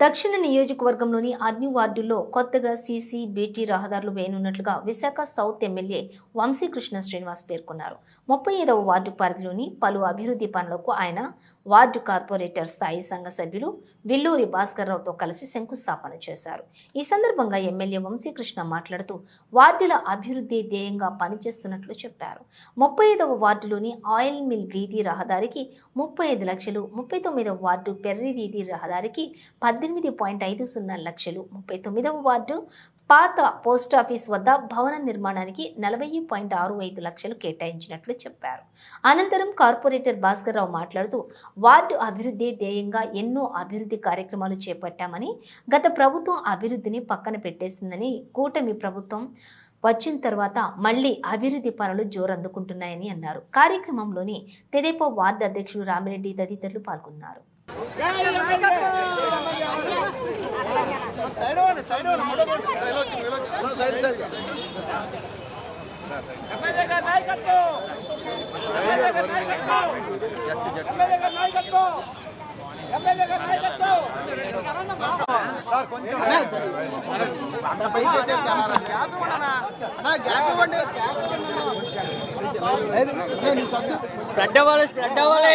దక్షిణ నియోజకవర్గంలోని అన్ని వార్డుల్లో కొత్తగా సీసీ బీటీ రహదారులు వేయనున్నట్లుగా విశాఖ సౌత్ ఎమ్మెల్యే వంశీకృష్ణ శ్రీనివాస్ పేర్కొన్నారు. ముప్పై ఐదవ వార్డు పరిధిలోని పలు అభివృద్ధి పనులకు ఆయన వార్డు కార్పొరేటర్ స్థాయి సంఘ సభ్యులు విల్లూరి భాస్కర్రావుతో కలిసి శంకుస్థాపన చేశారు. ఈ సందర్భంగా ఎమ్మెల్యే వంశీకృష్ణ మాట్లాడుతూ వార్డుల అభివృద్ధి ధ్యేయంగా పనిచేస్తున్నట్లు చెప్పారు. ముప్పై ఐదవ వార్డులోని ఆయిల్ మిల్ వీధి రహదారికి ముప్పై ఐదు లక్షలు ముప్పై తొమ్మిదవ వార్డు పెర్రి వీధి రహదారికి పద్దెనిమిది పద్దెనిమిది పాయింట్ ఐదు సున్నా లక్షలు. ముప్పై తొమ్మిదవ వార్డు పాత పోస్టాఫీస్ వద్ద భవన నిర్మాణానికి నలభై పాయింట్ ఆరు ఐదు లక్షలు కేటాయించినట్లు చెప్పారు. అనంతరం కార్పొరేటర్ భాస్కర్రావు మాట్లాడుతూ వార్డు అభివృద్ధి ధ్యేయంగా ఎన్నో అభివృద్ధి కార్యక్రమాలు చేపట్టామని గత ప్రభుత్వం అభివృద్ధిని పక్కన పెట్టేసిందని కూటమి ప్రభుత్వం వచ్చిన తర్వాత మళ్ళీ అభివృద్ధి పనులు జోరందుకుంటున్నాయని అన్నారు. కార్యక్రమంలోని తెదేపా వార్డు అధ్యక్షుడు రామిరెడ్డి తదితరులు పాల్గొన్నారు. ఎమ్మెల్యే గారి అంత పైకి గ్యాప్ ఇవ్వండి గ్యాప్ ఇవ్వండి స్ప్రెడ్ అవ్వాలి. స్ప్రెడ్ అవ్వాలి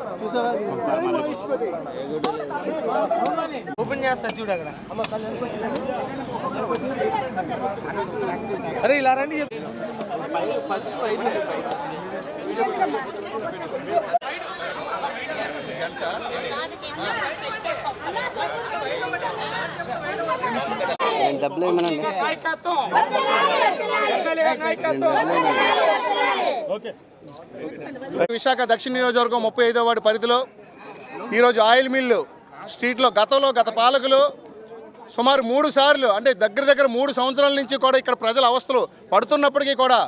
ఓపెన్ చేస్తా చూడు అక్కడ. అరే ఇలా రండి. ఫస్ట్ డబ్బులు ఎమ్మెల్యే గారి నాయకత్వం. విశాఖ దక్షిణ నియోజకవర్గం ముప్పై ఐదో వాడి పరిధిలో ఈరోజు ఆయిల్ మిల్లు స్ట్రీట్లో గతంలో గత పాలకులు సుమారు మూడు సార్లు అంటే దగ్గర దగ్గర మూడు సంవత్సరాల నుంచి కూడా ఇక్కడ ప్రజల అవస్థలు పడుతున్నప్పటికీ కూడా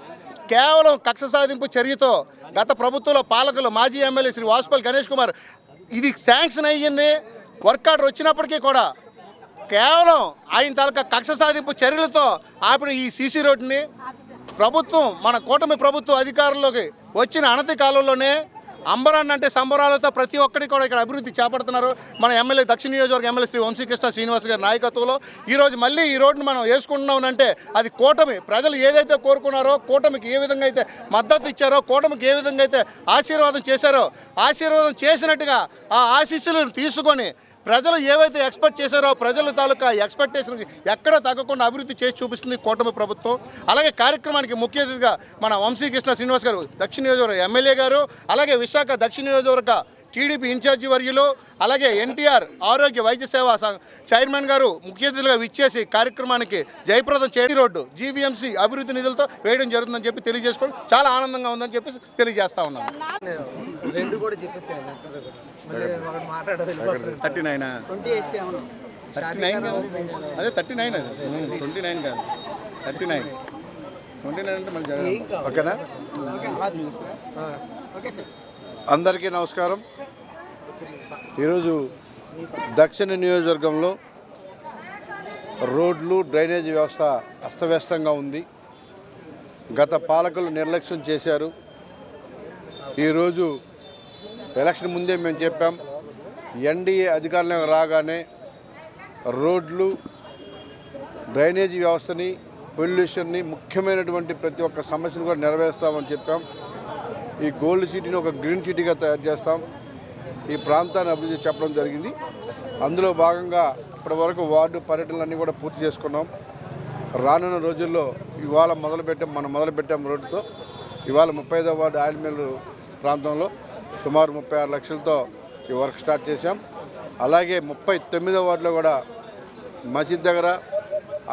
కేవలం కక్ష సాధింపు చర్యతో గత ప్రభుత్వంలో పాలకులు మాజీ ఎమ్మెల్యే శ్రీ వాసుపల్లి గణేష్ కుమార్ ఇది శాంక్షన్ అయ్యింది. వర్క్ ఆర్డర్ వచ్చినప్పటికీ కూడా కేవలం ఆయన తాలూకా కక్ష సాధింపు చర్యలతో ఆపిన ఈ సీసీ రోడ్డుని ప్రభుత్వం మన కూటమి ప్రభుత్వ అధికారంలోకి వచ్చిన అనతి కాలంలోనే అంబరాన్ని అంటే సంబరాలతో ప్రతి ఒక్కరికి కూడా ఇక్కడ అభివృద్ధి చేపడుతున్నారు. మన ఎమ్మెల్యే దక్షిణ నియోజకవర్గ ఎమ్మెల్యే శ్రీ వంశీకృష్ణ శ్రీనివాస్ గారి నాయకత్వంలో. ఈరోజు మళ్ళీ ఈ రోడ్డును మనం వేసుకుంటున్నామనంటే అది కూటమి. ప్రజలు ఏదైతే కోరుకున్నారో కూటమికి ఏ విధంగా అయితే మద్దతు ఇచ్చారో కూటమికి ఏ విధంగా అయితే ఆశీర్వాదం చేశారో ఆశీర్వాదం చేసినట్టుగా ఆ ఆశీస్సులను తీసుకొని ప్రజలు ఏవైతే ఎక్స్పెక్ట్ చేశారో ప్రజల తాలూకా ఎక్స్పెక్టేషన్ ఎక్కడ తగ్గకుండా అభివృద్ధి చేసి చూపిస్తుంది కూటమి ప్రభుత్వం. అలాగే కార్యక్రమానికి ముఖ్య అతిథిగా మన వంశీకృష్ణ శ్రీనివాస్ గారు దక్షిణ నియోజకవర్గ ఎమ్మెల్యే గారు అలాగే విశాఖ దక్షిణ నియోజకవర్గ టీడీపీ ఇన్ఛార్జి వర్యులు అలాగే ఎన్టీఆర్ ఆరోగ్య వైద్య సేవా సంఘ చైర్మన్ గారు ముఖ్య అతిథులుగా విచ్చేసి కార్యక్రమానికి జయప్రదం చేయడి రోడ్డు జీవీఎంసీ అభివృద్ధి నిధులతో వేయడం జరుగుతుందని చెప్పి తెలియజేసుకోవడం చాలా ఆనందంగా ఉందని చెప్పి తెలియజేస్తా ఉన్నాను. Thirty nine? థర్టీ నైన్ అదే థర్టీ నైన్ అది. ట్వంటీ నైన్ కాదు. Thirty nine. ట్వంటీ నైన్ అంటే మళ్ళీ. ఓకేనా? Okay sir. అందరికీ నమస్కారం. ఈరోజు దక్షిణ నియోజకవర్గంలో రోడ్లు డ్రైనేజ్ వ్యవస్థ అస్తవ్యస్తంగా ఉంది. గత పాలకులు నిర్లక్ష్యం చేశారు. ఈరోజు ఎలక్షన్ ముందే మేము చెప్పాం ఎన్డీఏ అధికారంలోకి రాగానే రోడ్లు డ్రైనేజీ వ్యవస్థని పొల్యూషన్ని ముఖ్యమైనటువంటి ప్రతి ఒక్క సమస్యను కూడా నెరవేరుస్తామని చెప్పాం. ఈ గోల్డ్ సిటీని ఒక గ్రీన్ సిటీగా తయారు చేస్తాం. ఈ ప్రాంతాన్ని అభివృద్ధి చెప్పడం జరిగింది. అందులో భాగంగా ఇప్పటివరకు వార్డు పర్యటనలన్నీ కూడా పూర్తి చేసుకున్నాం. రానున్న రోజుల్లో ఇవాళ మొదలుపెట్టాం మనం మొదలుపెట్టాం రోడ్డుతో. ఇవాళ ముప్పై ఐదో వార్డు ఆయిల్ ప్రాంతంలో సుమారు ముప్పై ఆరు లక్షలతో ఈ వర్క్ స్టార్ట్ చేశాం. అలాగే ముప్పై తొమ్మిదో వార్డులో కూడా మసీద్ దగ్గర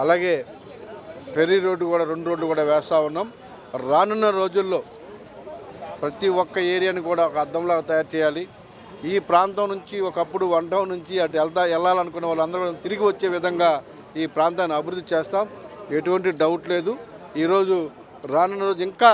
అలాగే పెరి రోడ్డు కూడా రెండు రోడ్లు కూడా వేస్తూ ఉన్నాం. రానున్న రోజుల్లో ప్రతి ఒక్క ఏరియాని కూడా ఒక అద్దంలాగా తయారు చేయాలి. ఈ ప్రాంతం నుంచి ఒకప్పుడు వన్ టౌన్ నుంచి అటు వెళ్తా వెళ్ళాలనుకునే వాళ్ళందరూ తిరిగి వచ్చే విధంగా ఈ ప్రాంతాన్ని అభివృద్ధి చేస్తాం. ఎటువంటి డౌట్ లేదు. ఈరోజు రానున్న రోజు ఇంకా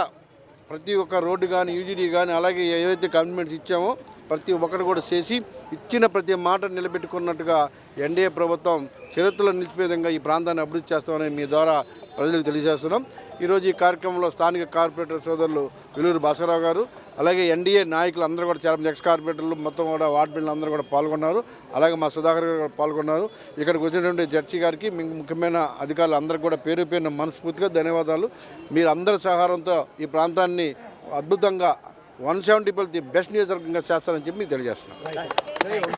ప్రతి ఒక్క రోడ్డు కానీ యూజీడీ కానీ అలాగే ఏదైతే కమిట్మెంట్స్ ఇచ్చామో ప్రతి ఒక్కరు కూడా చేసి ఇచ్చిన ప్రతి మాట నిలబెట్టుకున్నట్టుగా ఎన్డీఏ ప్రభుత్వం చరిత్రలో నిలిచిపోయే విధంగా ఈ ప్రాంతాన్ని అభివృద్ధి చేస్తామని మీ ద్వారా ప్రజలకు తెలియజేస్తున్నాం. ఈరోజు ఈ కార్యక్రమంలో స్థానిక కార్పొరేటర్ సోదరులు వెలూరు భాస్కరరావు గారు అలాగే ఎన్డీఏ నాయకులు అందరూ కూడా చాలా ఎక్స్ కార్పొరేటర్లు మొత్తం కూడా వార్డు బిల్లు అందరూ కూడా పాల్గొన్నారు. అలాగే మా సుధాకర్ గారు కూడా పాల్గొన్నారు. ఇక్కడికి వచ్చినటువంటి జడ్జి గారికి మీ ముఖ్యమైన అధికారులు అందరికీ కూడా పేరు పేరున మనస్ఫూర్తిగా ధన్యవాదాలు. మీరు అందరి సహకారంతో ఈ ప్రాంతాన్ని అద్భుతంగా వన్ సెవెంటీ ది బెస్ట్ నియోజకవర్గంగా చేస్తారని చెప్పి మీకు తెలియజేస్తున్నాను